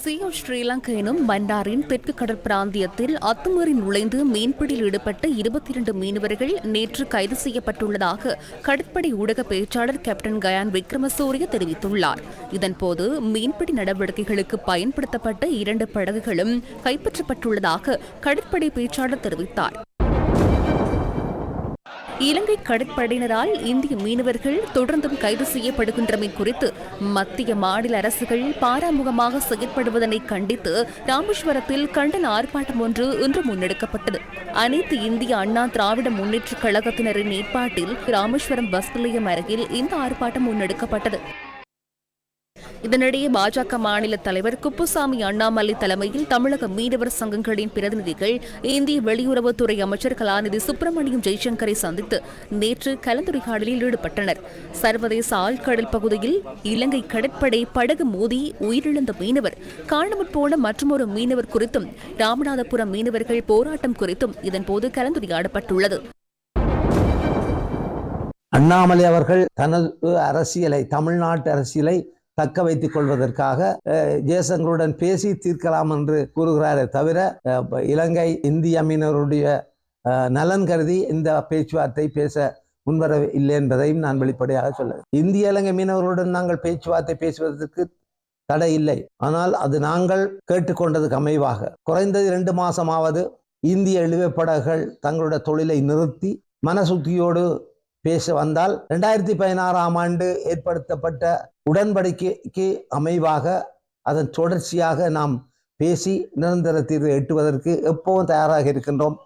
சியோ ஸ்ரீலங்கா எனும் மன்னாரின் தெற்கு கடற்பிராந்தியத்தில் அத்துமீறி நுழைந்து மீன்பிடியில் ஈடுபட்ட இருபத்தி இரண்டு மீனவர்கள் நேற்று கைது செய்யப்பட்டுள்ளதாக கடற்படை ஊடக பேச்சாளர் கேப்டன் கயான் விக்ரமசூரிய தெரிவித்துள்ளார். இதன்போது மீன்பிடி நடவடிக்கைகளுக்கு பயன்படுத்தப்பட்ட இரண்டு படகுகளும் கைப்பற்றப்பட்டுள்ளதாக கடற்படை பேச்சாளர் தெரிவித்தார். இலங்கை கடற்படையினரால் இந்திய மீனவர்கள் தொடர்ந்தும் கைது செய்யப்படுகின்றமை குறித்து மத்திய மாநில அரசுகள் பாராமுகமாக செயற்படுவதனை கண்டித்து ராமேஸ்வரத்தில் கண்டன ஆர்ப்பாட்டம் ஒன்று இன்று முன்னெடுக்கப்பட்டது. அனைத்து இந்திய அண்ணா திராவிட முன்னேற்றக் கழகத்தினரின் ஏற்பாட்டில் ராமேஸ்வரம் பஸ் நிலையம் அருகில் இந்த ஆர்ப்பாட்டம் முன்னெடுக்கப்பட்டது. இதனிடையே பாஜக மாநில தலைவர் குப்புசாமி அண்ணாமலை தலைமையில் தமிழக மீனவர் சங்கங்களின் பிரதிநிதிகள் இந்திய வெளியுறவுத்துறை அமைச்சர் கலாநிதி சுப்பிரமணியம் ஜெய்சங்கரை சந்தித்து நேற்று கலந்துரையாடலில் ஈடுபட்டனர். சர்வதேச ஆழ்கடல் பகுதியில் இலங்கை கடற்படை படகு மோதி உயிரிழந்த மீனவர் காணாமல் போன மற்றொரு மீனவர் குறித்தும் ராமநாதபுரம் மீனவர்கள் போராட்டம் குறித்தும் இதன்போது கலந்துரையாடப்பட்டுள்ளது. அண்ணாமலை அவர்கள் தனது அரசியலை தமிழ்நாட்டு அரசியலை தக்க வைத்துக் கொள்வதற்காக ஜெயசங்கருடன் பேசி தீர்க்கலாம் என்று கூறுகிறாரே தவிர இலங்கை இந்திய மீனவருடைய நலன் கருதி இந்த பேச்சுவார்த்தை பேச முன்வர இல்லை என்பதையும் நான் வெளிப்படையாக சொல்ல இந்திய இலங்கை மீனவர்களுடன் நாங்கள் பேச்சுவார்த்தை பேசுவதற்கு தடை இல்லை. ஆனால் அது நாங்கள் கேட்டுக்கொண்டதுக்கு அமைவாக. குறைந்தது இரண்டு மாசமாவது இந்திய இழுவைப்படகுகள் தங்களுடைய தொழிலை நிறுத்தி மனசுத்தியோடு பேச வந்தால் ரெண்டாயிரத்தி பதினாறாம் ஆண்டு ஏற்படுத்தப்பட்ட உடன்படிக்கைக்கு அமைவாக அதன் தொடர்ச்சியாக நாம் பேசி நிரந்தர தீர்வை எட்டுவதற்கு எப்பவும் தயாராக இருக்கின்றோம்.